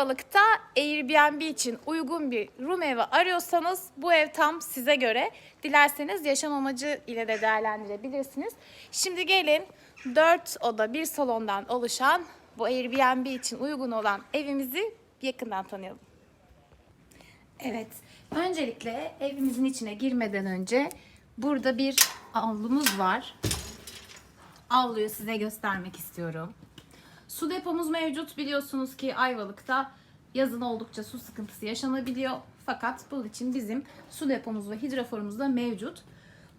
Ayvalık'ta Airbnb için uygun bir room evi arıyorsanız bu ev tam size göre. Dilerseniz yaşam amacı ile de değerlendirebilirsiniz. Şimdi gelin 4 oda bir salondan oluşan bu Airbnb için uygun olan evimizi yakından tanıyalım. Evet, öncelikle evimizin içine girmeden önce burada bir avlumuz var. Avluyu size göstermek istiyorum. Su depomuz mevcut. Biliyorsunuz ki Ayvalık'ta yazın oldukça su sıkıntısı yaşanabiliyor. Fakat bunun için bizim su depomuz ve hidroforumuz da mevcut.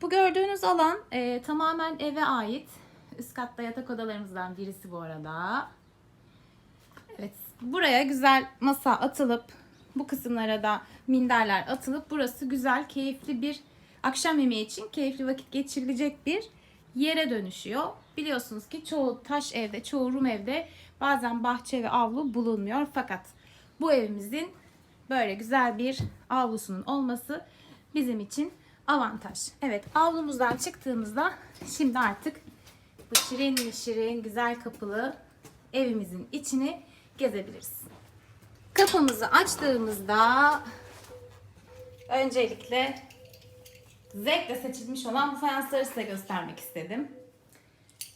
Bu gördüğünüz alan e, tamamen eve ait. Üst katta yatak odalarımızdan birisi bu arada. Evet, buraya güzel masa atılıp bu kısımlara da minderler atılıp burası güzel, keyifli bir akşam yemeği için keyifli vakit geçirilecek bir yere dönüşüyor. Biliyorsunuz ki çoğu taş evde, çoğu Rum evde bazen bahçe ve avlu bulunmuyor. Fakat bu evimizin böyle güzel bir avlusunun olması bizim için avantaj. Evet, avlumuzdan çıktığımızda şimdi artık bu şirin şirin güzel kapılı evimizin içini gezebiliriz. Kapımızı açtığımızda öncelikle zevkle seçilmiş olan bu fayansları size göstermek istedim.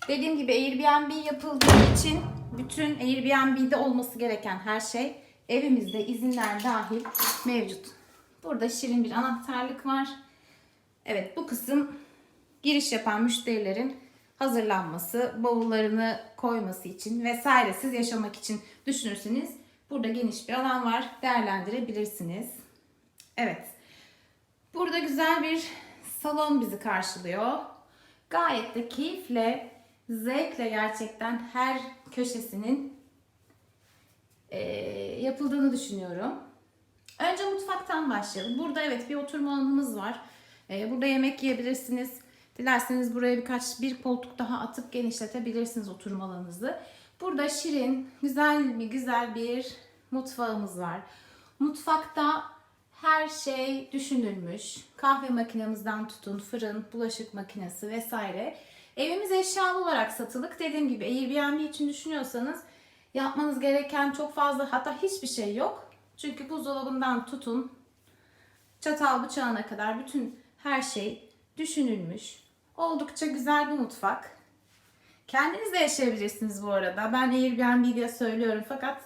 Dediğim gibi Airbnb yapıldığı için bütün Airbnb'de olması gereken her şey evimizde izinler dahil mevcut. Burada şirin bir anahtarlık var. Evet bu kısım giriş yapan müşterilerin hazırlanması, bavullarını koyması için vesaire siz yaşamak için düşünürseniz burada geniş bir alan var. Değerlendirebilirsiniz. Evet. Burada güzel bir salon bizi karşılıyor. Gayet de keyifle, zevkle gerçekten her köşesinin eee, yapıldığını düşünüyorum. Önce mutfaktan başlayalım. Burada evet bir oturma alanımız var. Eee, burada yemek yiyebilirsiniz. Dilerseniz buraya birkaç bir koltuk daha atıp genişletebilirsiniz oturma alanınızı. Burada şirin, güzel bir güzel bir mutfağımız var. Mutfakta her şey düşünülmüş. Kahve makinemizden tutun, fırın, bulaşık makinesi vesaire. Evimiz eşyalı olarak satılık. Dediğim gibi Airbnb için düşünüyorsanız yapmanız gereken çok fazla hatta hiçbir şey yok. Çünkü buzdolabından tutun çatal bıçağına kadar bütün her şey düşünülmüş. Oldukça güzel bir mutfak. Kendiniz de yaşayabilirsiniz bu arada. Ben Airbnb diye söylüyorum fakat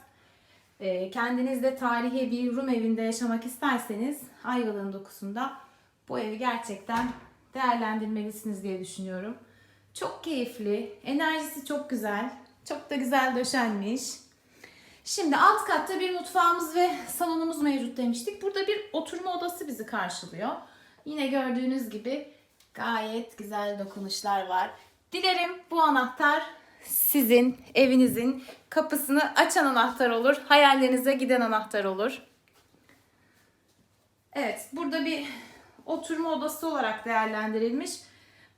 e, kendiniz de tarihi bir Rum evinde yaşamak isterseniz Ayvalık'ın dokusunda bu evi gerçekten değerlendirmelisiniz diye düşünüyorum. Çok keyifli, enerjisi çok güzel, çok da güzel döşenmiş. Şimdi alt katta bir mutfağımız ve salonumuz mevcut demiştik. Burada bir oturma odası bizi karşılıyor. Yine gördüğünüz gibi gayet güzel dokunuşlar var. Dilerim bu anahtar sizin evinizin kapısını açan anahtar olur. Hayallerinize giden anahtar olur. Evet, burada bir oturma odası olarak değerlendirilmiş.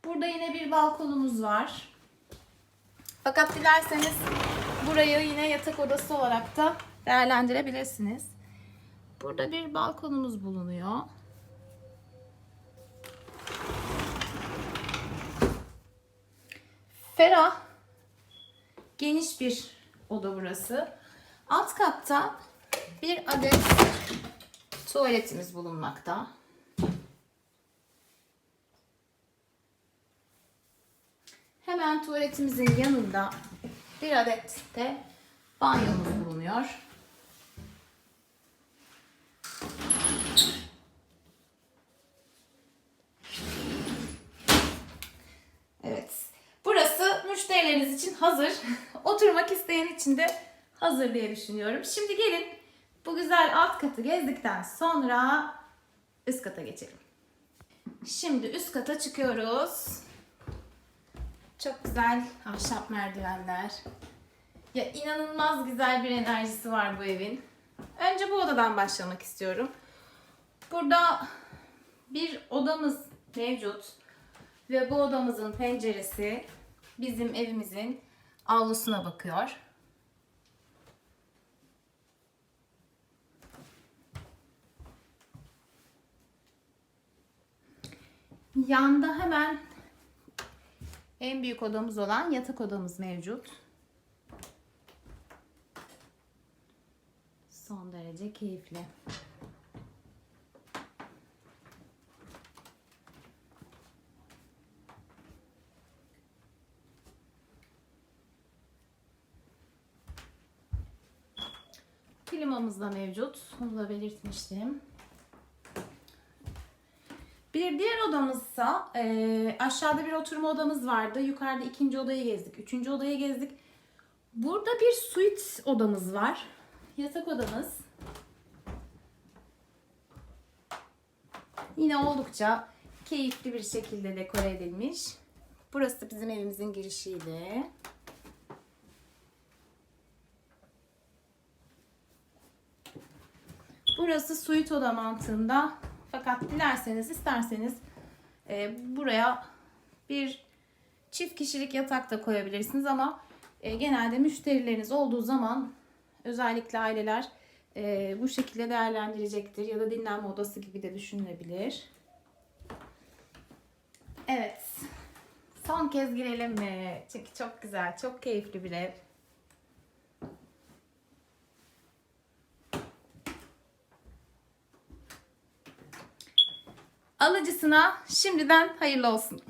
Burada yine bir balkonumuz var. Fakat dilerseniz burayı yine yatak odası olarak da değerlendirebilirsiniz. Burada bir balkonumuz bulunuyor. Ferah, geniş bir oda burası. Alt katta bir adet tuvaletimiz bulunmakta. Hemen tuvaletimizin yanında bir adet de banyomuz bulunuyor. Evet. Burası müşterileriniz için hazır. Oturmak isteyen için de hazır diye düşünüyorum. Şimdi gelin bu güzel alt katı gezdikten sonra üst kata geçelim. Şimdi üst kata çıkıyoruz. Çok güzel ahşap merdivenler. Ya inanılmaz güzel bir enerjisi var bu evin. Önce bu odadan başlamak istiyorum. Burada bir odamız mevcut. Ve bu odamızın penceresi bizim evimizin avlusuna bakıyor. Yanda hemen en büyük odamız olan yatak odamız mevcut. son derece keyifli. Klimamız da mevcut. Onu da belirtmiştim. Bir diğer odamızsa e, aşağıda bir oturma odamız vardı. Yukarıda ikinci odayı gezdik. Üçüncü odayı gezdik. Burada bir suite odamız var. Yatak odamız. Yine oldukça keyifli bir şekilde dekore edilmiş. Burası bizim evimizin girişiydi. Burası suite oda mantığında. Fakat dilerseniz isterseniz e, buraya bir çift kişilik yatak da koyabilirsiniz ama e, genelde müşterileriniz olduğu zaman özellikle aileler e, bu şekilde değerlendirecektir ya da dinlenme odası gibi de düşünülebilir. Evet. Son kez girelim mi? Çünkü çok güzel, çok keyifli bir ev. Alıcısına şimdiden hayırlı olsun.